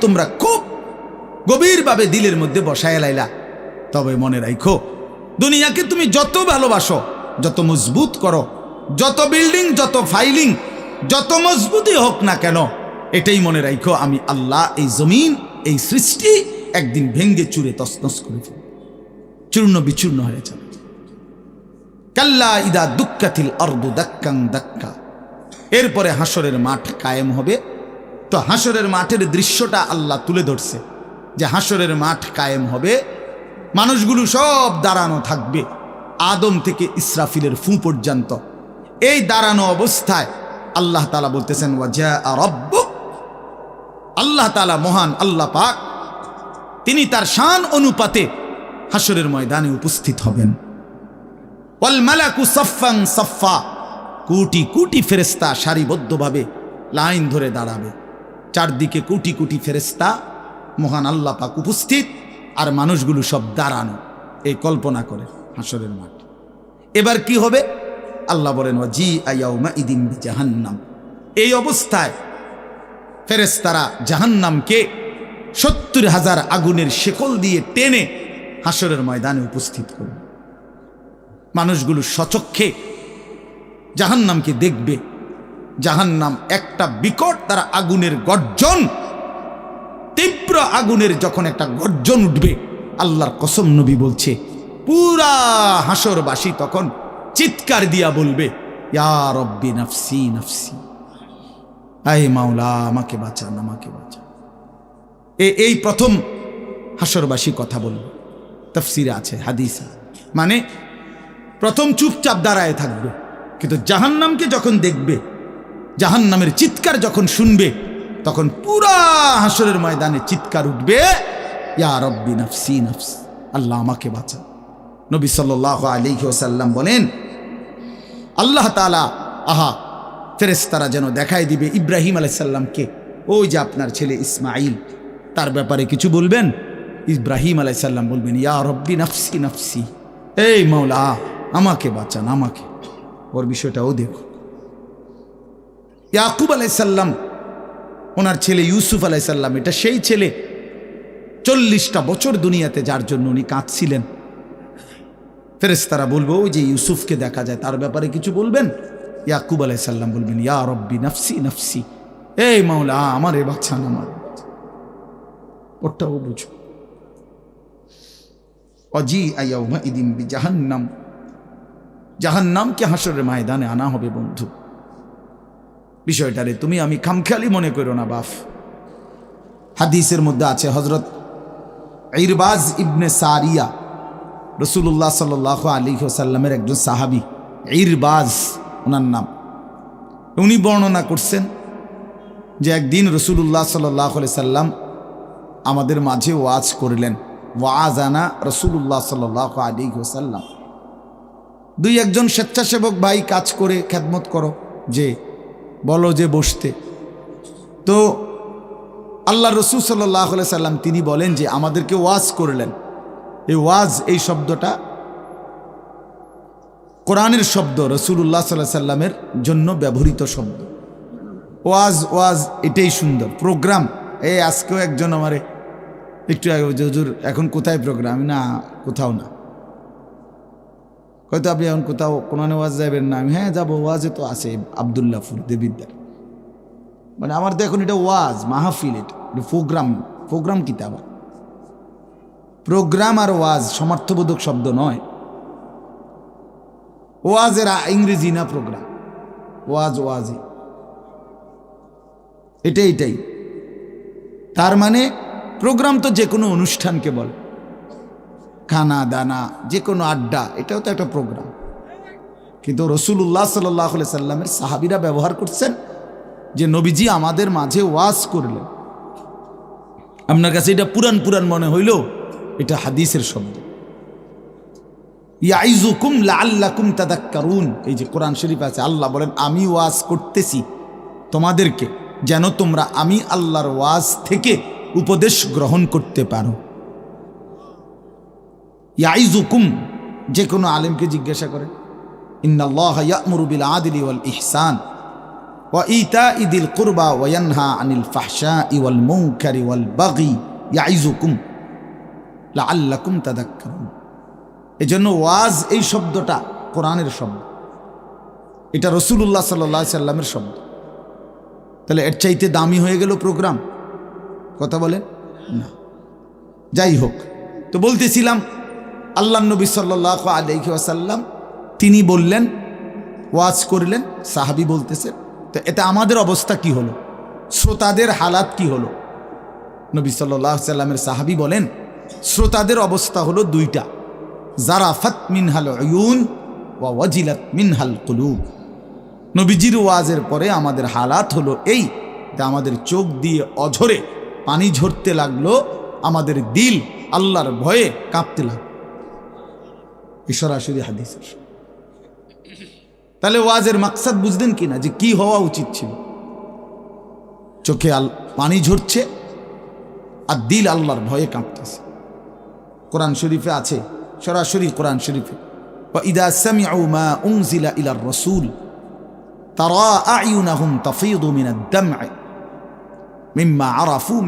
তোমরা খুব গভীরভাবে দিলের মধ্যে বসায় লাইলা। তবে মনে রাখো দুনিয়াকে তুমি যত ভালোবাসো, যত মজবুত করো, যত বিল্ডিং যত ফাইলিং যত মজবুতই হোক না কেন, এটাই মনে রাখো আমি আল্লাহ এই জমিন, এই সৃষ্টি একদিন ভেঙ্গে চুরে তসনস করে ফেলব। চূর্ণ বিচূর্ণ হয়ে যাবে। কাল্লা ইদা দুঃখাতিল অর্ধ দাক্কাং দাক্কা। এরপরে হাসরের মাঠ কায়েম হবে তো হাসরের মাঠের দৃশ্যটা আল্লাহ তুলে ধরছে যে হাসরের মাঠ কায়েম হবে, মানুষগুলো সব দাঁড়ানো থাকবে আদম থেকে ইসরাফিলের ফু পর্যন্ত। এই দাঁড়ানো অবস্থায় আল্লাহ তালা বলতেছেন আল্লাহ তালা মহান আল্লাহ পাক, তিনি তার শান অনুপাতে হাসরের ময়দানে উপস্থিত হবেন। সফা কোটি কোটি ফেরেস্তা সারিবদ্ধভাবে লাইন ধরে দাঁড়াবে। চারদিকে কোটি কোটি ফেরেস্তা মহান আল্লাহ পাক উপস্থিত, আর মানুষগুলো সব দাঁড়ানো। এই কল্পনা করে হাসরের মাঠ। এবার কি হবে? আল্লাহ বলেন জি আয়াউমা ইদিন জাহান্নাম এই অবস্থায় ফেরেস্তারা জাহান্নামকে সত্তর হাজার আগুনের শেকল দিয়ে টেনে হাসরের ময়দানে উপস্থিত করবে। মানুষগুলো সচক্ষে জাহান্নামকে দেখবে। জাহান্নাম একটা বিকট তারা আগুনের গর্জন। তীব্র আগুনের যখন একটা গর্জন উঠবে, আল্লাহর কসম নবী বলছে, পুরা হাসরবাসী তখন চিৎকার দিয়া বলবে, ইয়া নফসি নফসি। আই মাওলা, আমাকে বাঁচান আমাকে বাঁচান। এ, এই প্রথম হাসরবাসী কথা বলবে তফসিরে আছে, হাদিসে মানে প্রথম চুপচাপ দাঁড়ায় থাকবে, কিন্তু জাহান্নামকে যখন দেখবে জাহান্নামের চিৎকার যখন শুনবে, তখন পুরা হাসরের ময়দানে চিৎকার উঠবে, ইয়া রব্বি নফসি, নফস, আল্লাহ আমাকে বাঁচা। নবী সাল্লাহ আলিহি ওসাল্লাম বলেন, আল্লাহ তালা আহা ফেরেস্তারা যেন দেখাই দিবে ইব্রাহিম আলাইসাল্লামকে, ওই যে আপনার ছেলে ইসমাইল তার ব্যাপারে কিছু বলবেন? ইব্রাহিম আলাইসাল্লাম বলবেন, ইয়া রব্বি নফসি নফসি, এই মৌলা আমাকে বাঁচান, আমাকে। ওর বিষয়টাও দেখো। ইয়াকুব আলাইসাল্লাম ওনার ছেলে ইউসুফ আলাইসাল্লাম এটা সেই ছেলে। চল্লিশটা বছর দুনিয়াতে যার জন্য উনি কাঁদছিলেন। ফেরেস্তারা বলব, ওই যে ইউসুফকে দেখা যায়, তার ব্যাপারে কিছু বলবেন? ইয়াকুব আলাইসাল্লাম বলবেন, ইয়া রব্বি নফসি নফসি। এই মাওলা, আমার এ বাচ্চান আমার ওটাও বুঝো অজি আয়াউমা ইদিন বি জাহান্নাম জাহান্নামকে হাসরের ময়দানে আনা হবে, বন্ধু। বিষয়টারে তুমি আমি খামখেয়ালি মনে করো না, বাফ। হাদিসের মধ্যে আছে হজরত ইরবাজ ইবনে সারিয়া রসুল্লাহ সাল আলী সাল্লামের একজন সাহাবি, ইরবাজ, ওনার নাম। উনি বর্ণনা করছেন যে একদিন রসুল্লাহ সাল্লাহ সাল্লাম আমাদের মাঝে ওয়াজ করলেন ওয়াজ আনা রসুল্লাহ সাল্লাহ আলী সাল্লাম দুই একজন স্বেচ্ছাসেবক ভাই কাজ করে খ্যাতমত করো যে বলো যে বসতে। তো আল্লাহ রসুল সাল্লাহ সাল্লাম তিনি বলেন যে আমাদেরকে ওয়াজ করলেন। এই ওয়াজ এই শব্দটা কোরআনের শব্দ রসুল্লাহ সাল্লাহ সাল্লামের জন্য ব্যবহৃত শব্দ। ওয়াজ ওয়াজ, এটাই সুন্দর। প্রোগ্রাম এই আজকেও একজন আমারে, একটু আগে এখন কোথায় প্রোগ্রাম? না, কোথাও না। হয়তো আপনি এখন কোথাও কোরআনে ওয়াজ যাবেন না। আমি হ্যাঁ যাব, ওয়াজে তো আছে আবদুল্লাহপুর দেবিদ্যার মানে আমার তো এখন এটা ওয়াজ, মাহফিল এটা প্রোগ্রাম প্রোগ্রাম কিতা আবার? প্রোগ্রাম আর ওয়াজ সমর্থবোধক শব্দ নয়। ওয়াজের ইংরেজি না প্রোগ্রাম। ওয়াজ ওয়াজি। এটাই এটাই। তার মানে প্রোগ্রাম তো যে কোনো অনুষ্ঠানকে বলে। খানা, দানা যে কোনো আড্ডা, এটাও তো একটা প্রোগ্রাম কিন্তু রসুল্লাহ সাল্লাহ সাল্লামের সাহাবিরা ব্যবহার করছেন যে নবীজি আমাদের মাঝে ওয়াজ করলেন। আপনার কাছে এটা পুরান পুরান মনে হইল? এটা হাদিসের শব্দ। ইয়াইজুকুম লাল্লাকুম তাদাক্কারুন। এই যে কোরআন শরীফ আছে, আল্লাহ বলেন, আমি ওয়াজ করতেছি তোমাদেরকে, যেন তোমরা আমি আল্লাহর ওয়াজ থেকে উপদেশ গ্রহণ করতে পারো। ইয়াইজুকুম যে কোনো আলেমকে জিজ্ঞাসা করে। ইন্নাল্লাহ ইয়ামুরুবিল আদিলি ওয়াল ইহসান ওয়া ইতা ইদিল কুরবা ওয়ানহা আনিল ফাহশা ইওয়াল মুনকারি ওয়াল বাগি। ইয়াইজুকুম লাআল্লাকুম এই জন্য ওয়াজ এই শব্দটা কোরআনের শব্দ। এটা রসুলুল্লাহ সাল্লাহ সাল্লামের শব্দ। তাহলে এর চাইতে দামি হয়ে গেল প্রোগ্রাম। কথা বলে না। যাই হোক, তো বলতেছিলাম আল্লাহ নবী সাল্লাহ আলহি আসাল্লাম তিনি বললেন, ওয়াজ করলেন, সাহাবি বলতেছেন তো এটা আমাদের অবস্থা কি হলো? শ্রোতাদের হালাত কি হলো? নবী সাল্লাহ সাল্লামের সাহাবি বলেন, শ্রোতাদের অবস্থা হলো দুইটা। জারাফাত মিনহাল ওয়া ওয়াজিলাত মিনহাল কুলুব। নবীজির ওয়াজের পরে আমাদের হালাত হলো এই, যে আমাদের চোখ দিয়ে অঝরে পানি ঝরতে লাগল, আমাদের দিল আল্লাহর ভয়ে কাঁপতে লাগল। সরাসরি হাদিসের। তাহলে ওয়াজের মাকসাদ বুঝলেন কি না যে কি হওয়া উচিত ছিল? চোখে আল, পানি ঝরছে, আর দিল আল্লাহর ভয়ে কাঁপতেছে। কোরআন শরীফে আছে, সরাসরি কোরআন শরীফে। রসুল মিম্মা আরাফু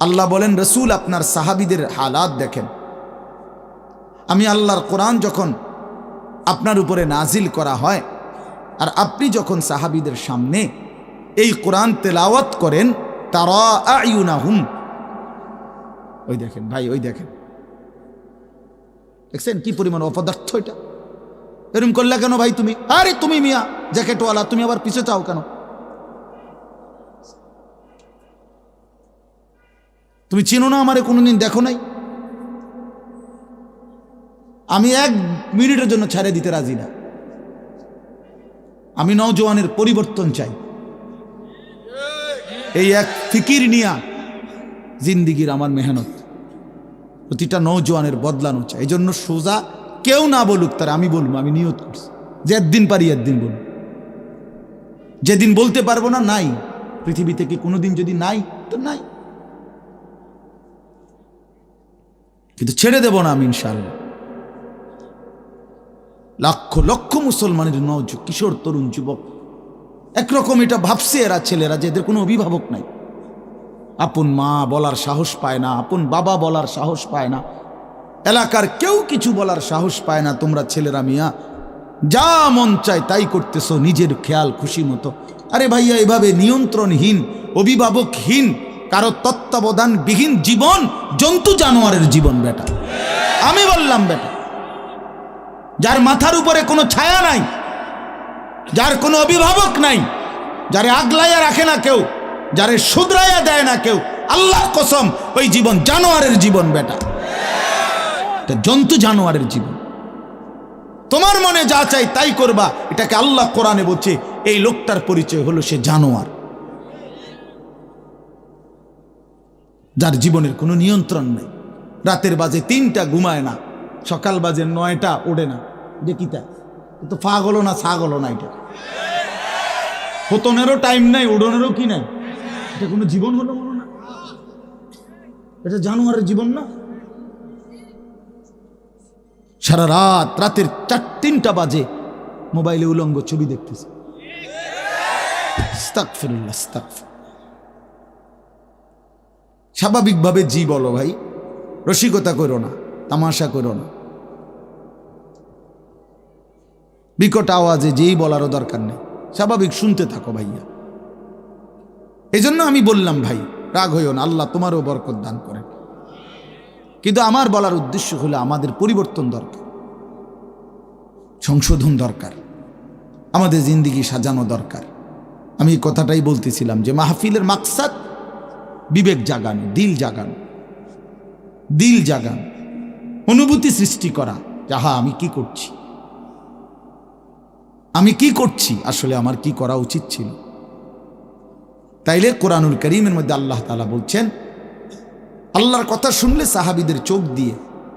আল্লাহ বলেন, রসুল আপনার সাহাবিদের হালাত দেখেন। আমি আল্লাহর কোরআন যখন আপনার উপরে নাজিল করা হয়, আর আপনি যখন সাহাবিদের সামনে এই কোরআন তেলাওয়াত করেন তারা আয়ুনাহুম ওই দেখেন ভাই, ওই দেখেন। দেখছেন কি পরিমাণ অপদার্থ এটা? এরম করলে কেন ভাই তুমি? আরে তুমি মিয়া, জ্যাকেটওয়ালা, তুমি আবার পিছে চাও কেন? তুমি চিনো না আমারে কোনোদিন, দেখো নাই? আমি এক মিনিটের জন্য ছাড়ে দিতে রাজি না। আমি নওজোয়ানের পরিবর্তন চাই। এই এক ফিকির নিয়া জিন্দিগির আমার মেহনত। প্রতিটা নৌজওয়ানের বদলানো চাই। এই জন্য সোজা কেউ না বলুক তার, আমি বলব, আমি নিয়ত করছি। যে একদিন পারি একদিন বলব। যেদিন বলতে পারব না, নাই। পৃথিবী থেকে কোনোদিন যদি নাই, তো নাই। কিন্তু ছেড়ে দেব না আমি ইনশাল্লাহ লক্ষ লক্ষ মুসলমানের নজ কিশোর, তরুণ, যুবক। একরকম এটা ভাবছে এরা, ছেলেরা, যে এদের কোনো অভিভাবক নাই। আপন মা বলার সাহস পায় না, আপন বাবা বলার সাহস পায় না। এলাকার কেউ কিছু বলার সাহস পায় না, তোমরা ছেলেরা মিয়া। যা মন চায় তাই করতেছো, নিজের খেয়াল, খুশি মতো। আরে ভাইয়া, এভাবে নিয়ন্ত্রণহীন, অভিভাবকহীন, কারও তত্ত্বাবধানবিহীন জীবন, জন্তু জানোয়ারের জীবন, বেটা। আমি বললাম, বেটা যার মাথার উপরে কোনো ছায়া নাই, যার কোনো অভিভাবক নাই, যারে আগলাইয়া রাখে না কেউ, যারে শুধরাইয়া দেয় না কেউ আল্লাহ কসম, ওই জীবন জানোয়ারের জীবন বেটা। জন্তু জানোয়ারের জীবন। তোমার মনে যা চাই তাই করবা, এটাকে আল্লাহ কোরআনে বলছে, এই লোকটার পরিচয় হলো সে জানোয়ার। যার জীবনের কোনো নিয়ন্ত্রণ নেই। রাতের বাজে তিনটা ঘুমায় না, সকাল বাজে নয়টা ওড়ে না। যে কিতা তো? গলো না সা গলো না এটা। হতনেরও টাইম নাই, উড়নেরও কি নাই? এটা কোনো জীবন হলো বলো না? এটা জানোয়ারের জীবন না? সারা রাত, রাতের চার, তিনটা বাজে মোবাইলে উলঙ্গ ছবি দেখতেছে। স্বাভাবিকভাবে জি বলো ভাই, রসিকতা করো না, তামাশা করো না। বিকট আওয়াজে যেই বলারও দরকার নেই। স্বাভাবিক শুনতে থাকো ভাইয়া। এই আমি বললাম, ভাই, রাগ হইও না, আল্লাহ তোমারও বরকত দান করেন। কিন্তু আমার বলার উদ্দেশ্য হলো আমাদের পরিবর্তন দরকার, সংশোধন দরকার, আমাদের জিন্দিগি সাজানো দরকার। আমি এই কথাটাই বলতেছিলাম যে মাহফিলের মাকসাদ বিবেক জাগানো, দিল জাগানো দিল জাগানো, অনুভূতি সৃষ্টি করা। যাহা আমি কি করছি? আমি কি করছি? আসলে আমার কি করা উচিত ছিল? তাইলে কোরআনুল করিমের মধ্যে আল্লাহ তালা বলছেন, আল্লাহর কথা শুনলে সাহাবিদের চোখ দিয়ে,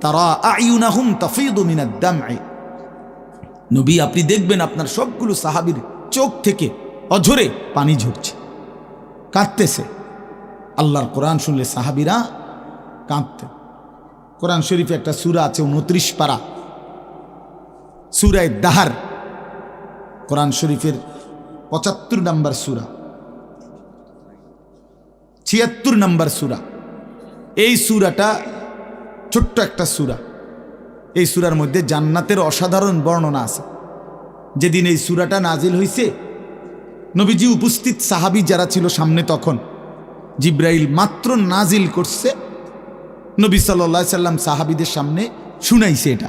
তারা আইউনাহুম তাফিদু মিনাদ দামআ নবী, আপনি দেখবেন আপনার সবগুলো সাহাবির চোখ থেকে অঝরে পানি ঝরছে, কাঁদতেছে। আল্লাহর কোরআন শুনলে সাহাবিরা কাঁদতেন। কোরআন শরীফে একটা সুরা আছে, উনত্রিশ পারা। সুরায় দাহার। কোরআন শরীফের পঁচাত্তর নাম্বার সুরা। ছিয়াত্তর নাম্বার সুরা। এই সুরাটা ছোট্ট একটা সুরা। এই সুরার মধ্যে জান্নাতের অসাধারণ বর্ণনা আছে। যেদিন এই সুরাটা নাজিল হইছে, নবীজি উপস্থিত সাহাবি যারা ছিল সামনে তখন, জিব্রাইল মাত্র নাজিল করছে, নবী সাল্লা সাল্লাম সাহাবিদের সামনে শুনাইছে এটা,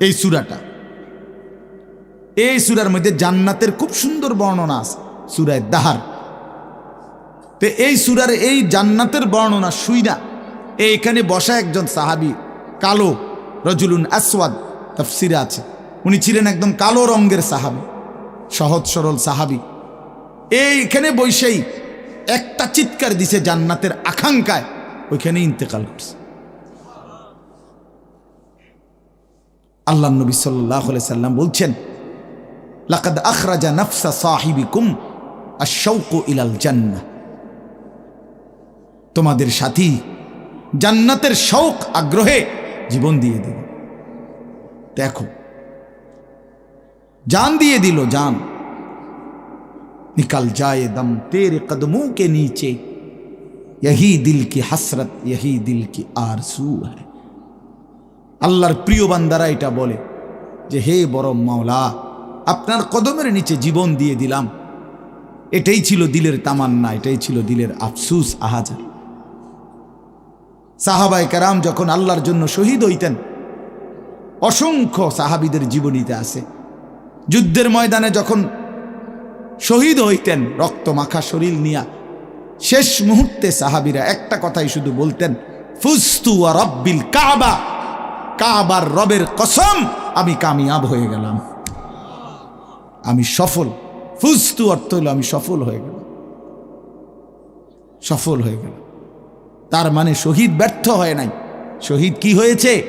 এই সুরাটা। এই সুরার মধ্যে জান্নাতের খুব সুন্দর বর্ণনা আছে, সুরায় দাহার। তো এই সুরার এই জান্নাতের বর্ণনা শুইনা এইখানে বসা একজন সাহাবি, কালো রজুলুন আসওয়াদ, তফসিরে আছে। উনি ছিলেন একদম কালো রঙ্গের সাহাবি, সহজ সরল সাহাবি। এইখানে বৈশাই একটা চিৎকার দিছে জান্নাতের আকাঙ্ক্ষায়, ওইখানে ইন্তেকাল করছে। আল্লাহ নবী সাল্লাহ সাল্লাম বলছেন লাকাদ আখরাজা নফসা সাহিবিকুম আশৌক ইলাল জান্নাহ তোমাদের সাথী জান্নাতের শৌক আগ্রহে জীবন দিয়ে দিল দেখো जान दिए दिलो जान निकल जाए दम तेरे कदमों के नीचे यही दिल की हसरत यही दिल की आरसू है আল্লাহর প্রিয় বান্দারা এটা বলে যে হে বড় মাওলা আপনার কদমের নিচে জীবন দিয়ে দিলাম। এটাই ছিল দিলের তামান্না, এটাই ছিল দিলের আফসুস আহাজার। সাহাবাই কারাম যখন আল্লাহর জন্য শহীদ হইতেন, অসংখ্য সাহাবিদের জীবনীতে আছে। যুদ্ধের ময়দানে যখন শহীদ হইতেন, রক্ত মাখা শরীর নিয়া, শেষ মুহূর্তে সাহাবিরা একটা কথাই শুধু বলতেন, ফুস্তু রব্বিল কাবা, কাবার রবের কসম, আমি কামিয়াব হয়ে গেলাম। আমি সফল। ফুস্তু অর্থ হলো আমি সফল হয়ে গেলাম। সফল হয়ে গেল তার মানে শহীদ ব্যর্থ হয় নাই। শহীদ কি হয়েছে?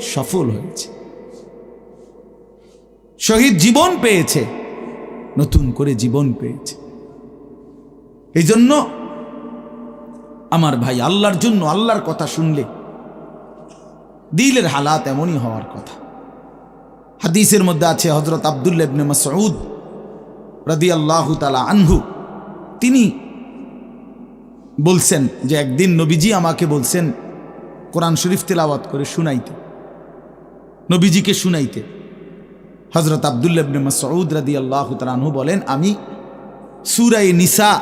সফল হয়েছে। শহীদ জীবন পেয়েছে। নতুন করে জীবন পেয়েছে। এই জন্য আমার ভাই আল্লাহর জন্য আল্লাহর কথা শুনলে দিলের হালাত এমনই হওয়ার কথা। হাদিসের মধ্যে আছে হজরত আবদুল্লাবনে মাসউদ রাদি আল্লাহ তালা আনহু। তিনি বলছেন যে একদিন নবীজি আমাকে বলছেন, কোরআন শরীফ তেলাওয়াত করে শুনাইতে। নবীজিকে শুনাইতে। হজরত আবদুল্লাবনে মাসউদ রাদি আল্লাহ তালাহু বলেন, আমি সুরাই নিসা,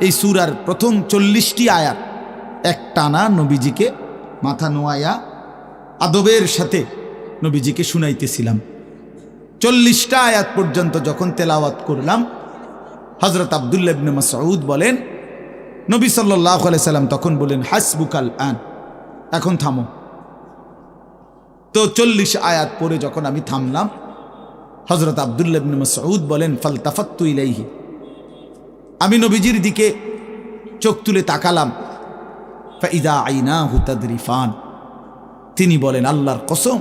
এই সুরার প্রথম চল্লিশটি আয়াত এক টানা নবীজিকে মাথা নোয়াইয়া আদবের সাথে নবীজিকে শুনাইতেছিলাম। চল্লিশটা আয়াত পর্যন্ত যখন তেলাওয়াত করলাম হজরত আবদুল্লাবনে মাসউদ বলেন, নবী সাল্লাহ সাল্লাম তখন বলেন, হাসবুকাল আন। এখন থামো। তো চল্লিশ আয়াত পরে যখন আমি থামলাম হজরত আবদুল্লাবনে মাসউদ বলেন, ফালতাফাত্তু ইলাইহি। আমি নবীজির দিকে চোখ তুলে তাকালাম। ফাইদা আইনা হুতাদরিফান তিনি বলেন, আল্লাহর কসম